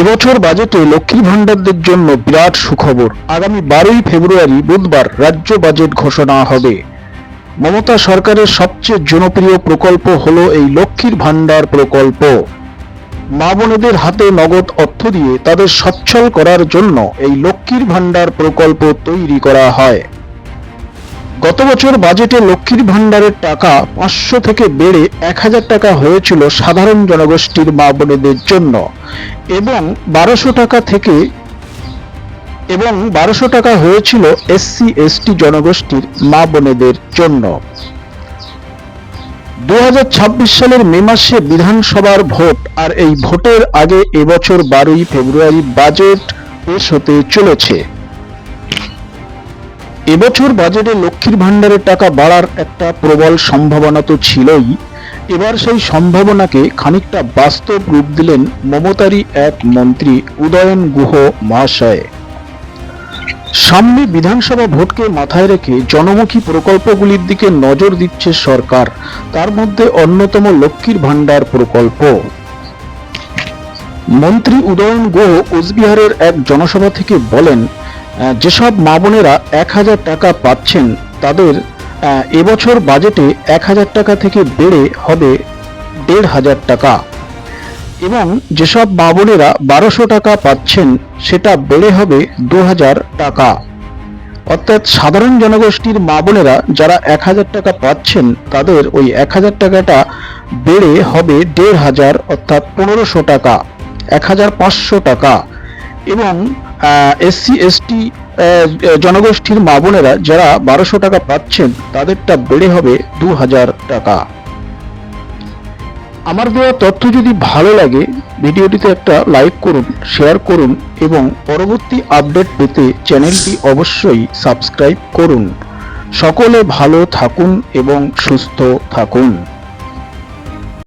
এবছর বাজেটে লক্ষ্মী ভাণ্ডারদের জন্য বিরাট সুখবর। আগামী বারোই ফেব্রুয়ারি বুধবার রাজ্য বাজেট ঘোষণা হবে। মমতা সরকারের সবচেয়ে জনপ্রিয় প্রকল্প হল এই লক্ষ্মীর ভাণ্ডার প্রকল্প। মা বোনেদের হাতে নগদ অর্থ দিয়ে তাদের সচ্ছল করার জন্য এই লক্ষ্মীর ভাণ্ডার প্রকল্প তৈরি করা হয়। গত বছর বাজেটে লক্ষ্মীর ভাণ্ডারের টাকা পাঁচশো থেকে বেড়ে এক হাজার টাকা হয়েছিল সাধারণ জনগোষ্ঠীর মা বোনেদের জন্য। এবং বারোশো টাকা থেকে এবং বারোশো টাকা হয়েছিল এসসি এসটি জনগোষ্ঠীর মা বোনেদের জন্য। দু হাজার ছাব্বিশ সালের মে মাসে বিধানসভার ভোট, আর এই ভোটের আগে এবছর বারোই ফেব্রুয়ারি বাজেট পেশ হতে চলেছে। এবছর বাজেটে লক্ষ্মীর ভাণ্ডারের টাকা বাড়ার একটা প্রবল সম্ভাবনা তো ছিলই। এবার সেই সম্ভাবনাকে খানিকটা বাস্তব রূপ দিলেন মমতারই এক মন্ত্রী উদয়ন গুহ মহাশয়। সামনে বিধানসভা ভোটকে মাথায় রেখে জনমুখী প্রকল্পগুলির দিকে নজর দিচ্ছে সরকার, তার মধ্যে অন্যতম লক্ষ্মীর ভাণ্ডার প্রকল্প। মন্ত্রী উদয়ন গুহ কোচবিহারের এক জনসভা থেকে বলেন যেসব মা বোনেরা এক হাজার টাকা পাচ্ছেন, তাদের এবছর বাজেটে এক হাজার টাকা থেকে বেড়ে হবে দেড় হাজার টাকা। এবং যেসব মা বোনেরা বারোশো টাকা পাচ্ছেন, সেটা বেড়ে হবে দু হাজার টাকা। অর্থাৎ সাধারণ জনগোষ্ঠীর মা বোনেরা যারা এক হাজার টাকা পাচ্ছেন, তাদের ওই এক হাজার টাকাটা বেড়ে হবে দেড় হাজার, অর্থাৎ পনেরোশো টাকা, এক হাজার পাঁচশো টাকা। এবং এসসি, এসটি জনগোষ্ঠীর মা বোনেরা যারা বারোশো টাকা পাচ্ছেন, তাদেরটা বেড়ে হবে দু হাজার টাকা। আমার দেওয়া তথ্য যদি ভালো লাগে, ভিডিওটিতে একটা লাইক করুন শেয়ার করুন, এবং পরবর্তী আপডেট পেতে চ্যানেলটি অবশ্যই সাবস্ক্রাইব করুন। সকলে ভালো থাকুন এবং সুস্থ থাকুন।